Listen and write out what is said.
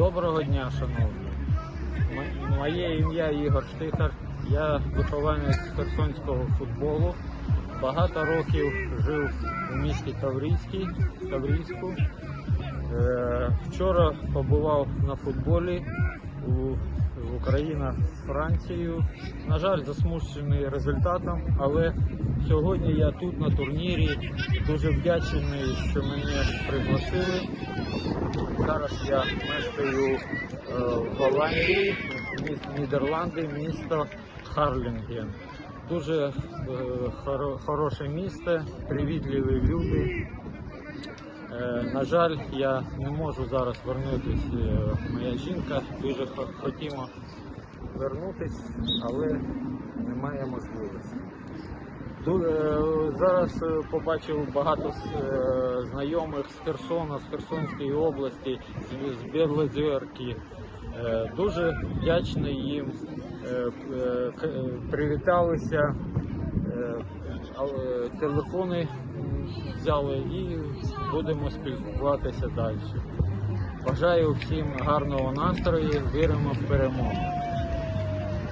Доброго дня, шановні. Моє ім'я Ігор Штихар. Я вихованець херсонського футболу. Багато років жив у місті Таврійській, Таврійську. Е, Вчора побував на футболі Україна з Францією. На жаль, засмучений результатом, але сьогодні я тут на турнірі. Дуже вдячний, що мене пригласили. Зараз я мешкаю е, в Голландії, міст Нідерланди, місто Харлінген. Дуже е, хоро- хороше місто, привітливі люди. Е, на жаль, я не можу зараз вернутися. Е, Моя жінка дуже хо- хотімо вернутися, але немає можливості. Е, Зараз побачив багато знайомих з Херсона, з Херсонської області, з, Білозерки. Дуже вдячний їм. Привіталися, телефони взяли і будемо спілкуватися далі. Бажаю всім гарного настрою, віримо в перемогу.